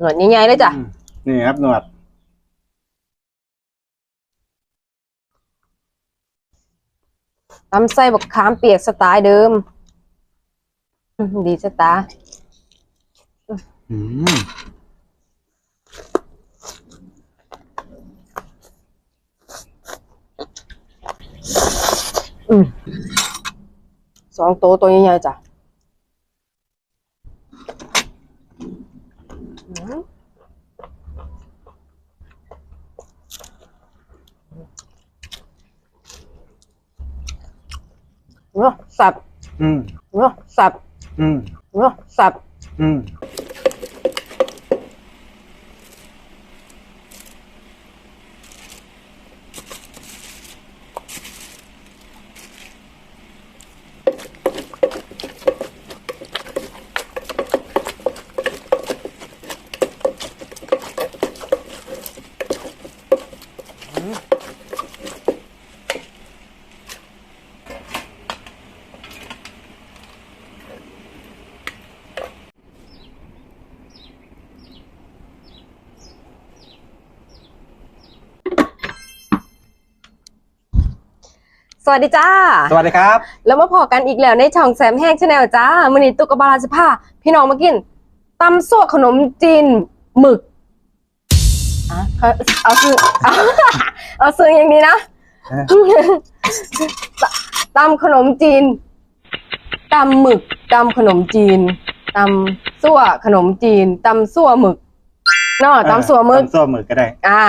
หนวดใหญ่ๆเลยจ้ะอืมนี่ครับหนวด ตำไส้บักขามเปียกสไตล์เดิมอื้อดีสตาร์อืมอืมสองโตวตัวใหญ่ๆจ้ะอืมเนาะ สับอืม เนาะสับอืม เนาะสับอืม วัสดีจ้า สวัสดีครับ แล้วมาพอกันอีกแล้วในช่องแซมแห้งชาแนลจ้ามือนี้ตุกกบาลาสิพาพี่น้องมากินตำซั่วขนมจีนหมึกอะเขาเอาซื้อเอาเอาซื้ออย่างนี้นะตำขนมจีนตำหมึกตำขนมจีนตำซั่วขนมจีนตำซั่วหมึกเนาะตำซั่วหมึก ตำซั่วหมึกก็ได้ อ่า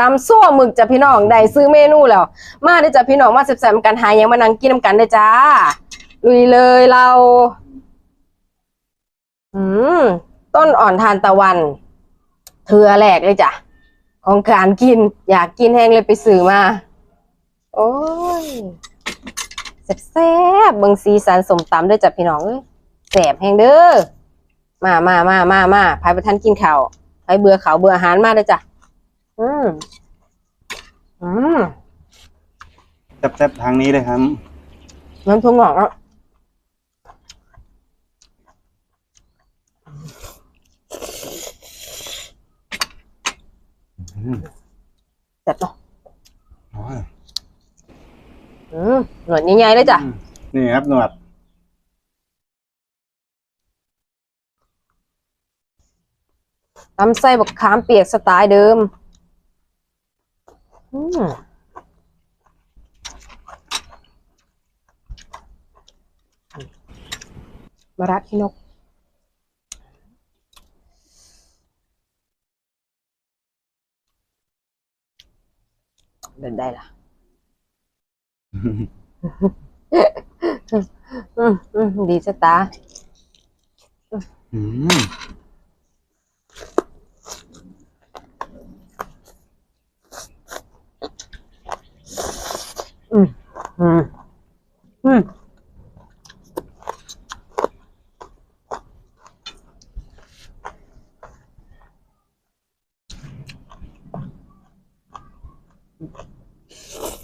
ตำซั่วหมึกจ้ะพี่น้องได้ซื้อเมนูแล้ว มาได้จ้ะพี่น้องมาแซ่บๆกันหายังมานั่งกินน้ำกันเลยจ้าลุยเลยเรา อืม ต้นอ่อนทานตะวัน เถือแหลกเลยจ้ะ ของการกิน อยากกินแห้งเลยไปซื้อมา โอ้ยแซ่บๆเบิงสีสันสมตำด้วยจ้ะพี่น้องแซ่บแห้งเด้อมามามามามาพายประทันกินข้าวพายเบื่อข้าวเบื่ออาหารมาเลยจ้ะ อืมอืมแซ่บๆทางนี้เลยครับ น้ำทุ่งหงอกอะอืมเสร็จเนาะอ๋ออืมหนวดใหญ่ๆเลยจ้ะอืมนี่ครับหนวดตำไส้บักขามเปียกสไตล์เดิม อืมมะระขี้นกเดินได้ล่ะอืมอืมดีสตาร์อืม อืมอืมอืม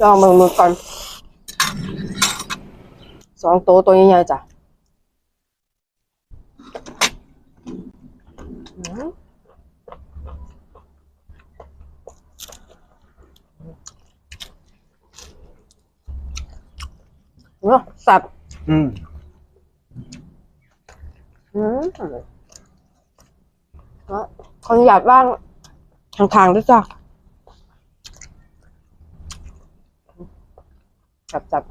ลองมือมือก่อน สองโตวตัวใหญ่ๆจ้ะอืมเนาะสับอืมอืมแล้วขออนุญาตว่างทางทางๆด้วยจ้ะจับจับ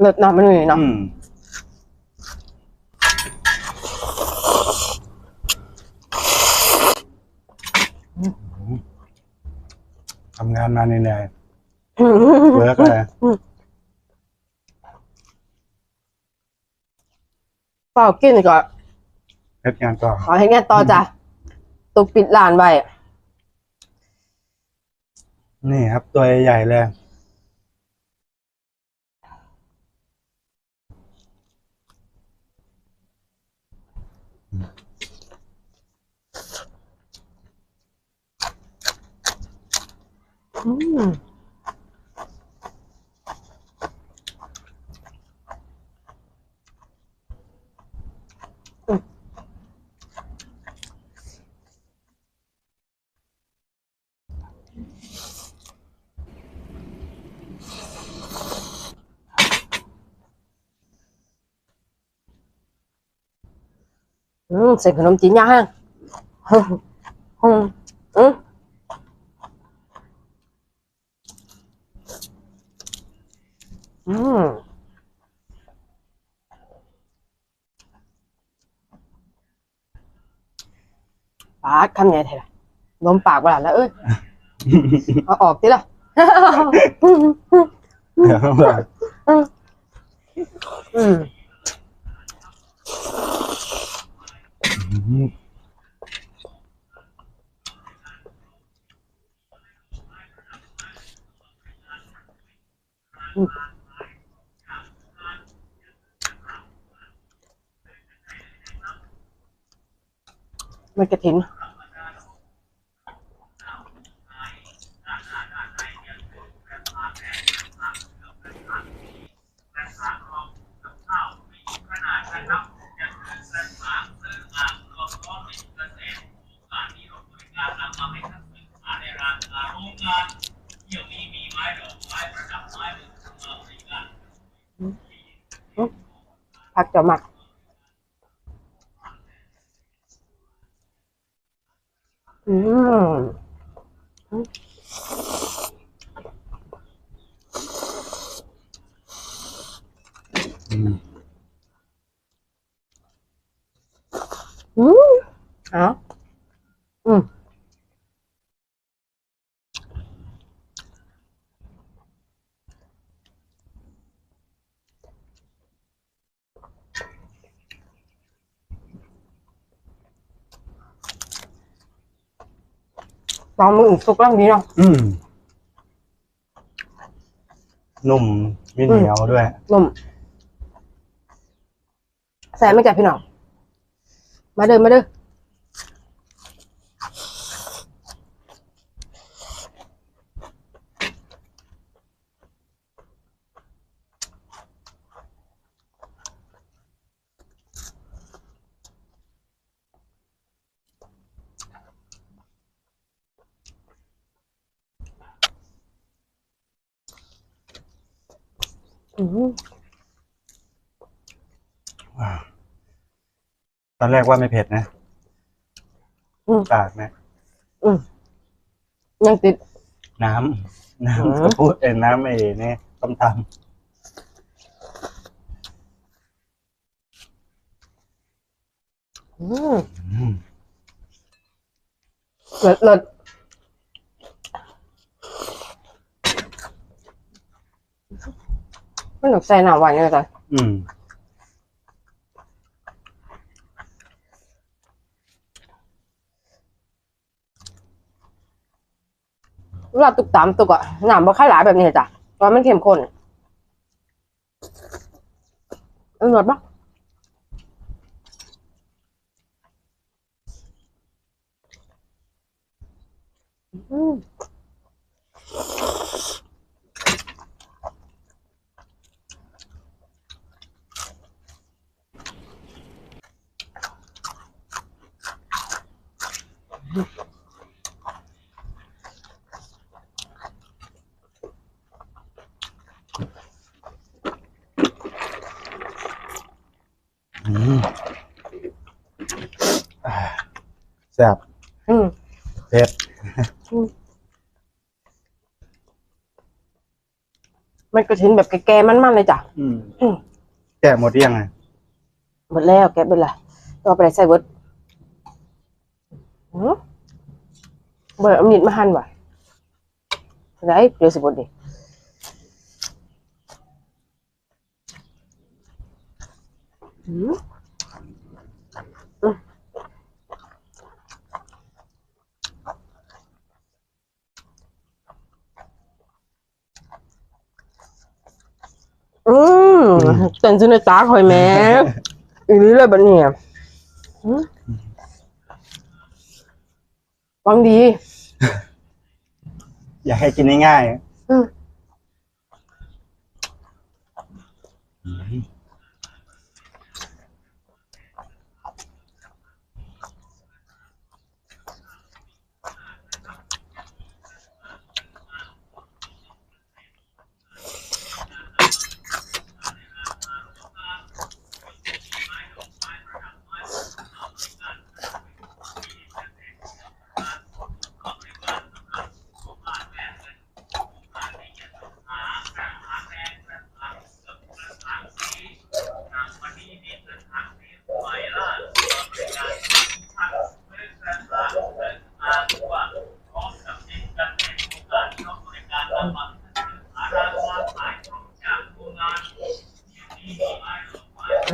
เลิศเนาะมันนี่เนาะอืมทำงานมาเหนื่อยๆ เวิร์กเลยเปล่ากินก่อนเฮ็ดงานต่อขอให้งานต่อจ้ะตุกปิดร้านไว้นี่ครับ ตัวใหญ่เลยอืม อืมใส่ขนมจีนย่างอืมอืมอืมปาดคำใหญ่เท่าไหร่ลมปากเวลาแล้วเอ้ยเอาออกดิล่ะเดี๋ยวแบบอืม มันกระถิน ผักจะหมักอืมอืมอืมเอ้าอืม ลองมืออื่นสุกแล้วนี้เนาะ อืมนุ่มไม่เหนียวด้วยนมแซ่ไม่จับพี่น้อง มาเด้อมาเด้อ ว้าวตอนแรกว่าไม่เผ็ดนะอืม ปากนะอืมยังติด น้ำน้อืมำกระพูดเอ็นน้ำเอเนี่ยต้มตอืมำอืม เลิศเลิศ มันหนุกใส่หนาหวานยังไงจ๊ะอืมเวลาตุกตามตุกอะหนามบ่ค่อยหลายแบบนี้จ้ะเพราะมันเข้มข้นเออหนวดปะ แซ่บอืมเผ็ดมันกระถินแบบแก่ๆมันๆเลยจ้ะ อืมอืม แกะหมดหรือยังไงหมดแล้วแกะไปละต่อไปใส่เบิดหือเบิดเอามีดมาหั่นว่ะได้เดี๋ยวสิบดดิหืออืมอืม เต้นซินตาคอยแม่อีนี้เลยบัดเนี่ยฟังดี อยากให้กินง่ายๆ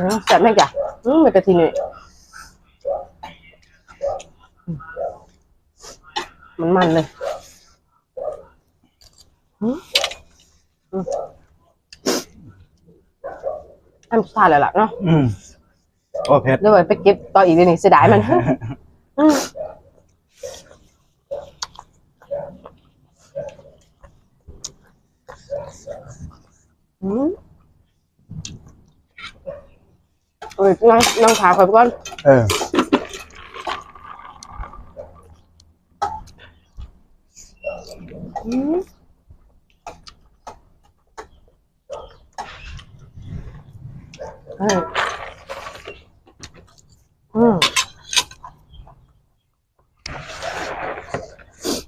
อ แต่ไม่จ้ะอืมไมกะทีนี่มันมันเลยอืมอืมอันสุดท้ายแล้วล่ะเนาะอืมโอ้เผ็ด เดี๋ยวไว้ไปเก็บต่ออีกเดี๋ยวนี้เสียดายมัน อืมอืมเอ้ยนั่งนั่งขาคอยก่อนเอออืมอืมอืม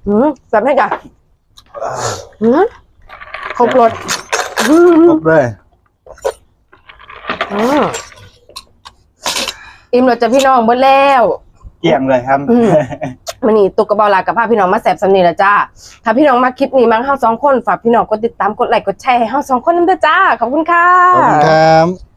อืมแบบนี้จ้ะอืมครบรสอืมครบเลย อืม อิ่มเราจะพี่น้องเบิดแล้วเกลี่ยงเลยครับอืมมันนี่ตุกกระเบาลากับพาพี่น้องมาแสบสำนีแล้วจ้า ถ้าพี่น้องมาคลิปนี้มั้งเฮาสองคนฝากพี่น้องกดติดตามกดไลค์กดแชร์ให้เฮาสองคนนั่นเด้อจ้า ขอบคุณค่ะ ขอบคุณครับ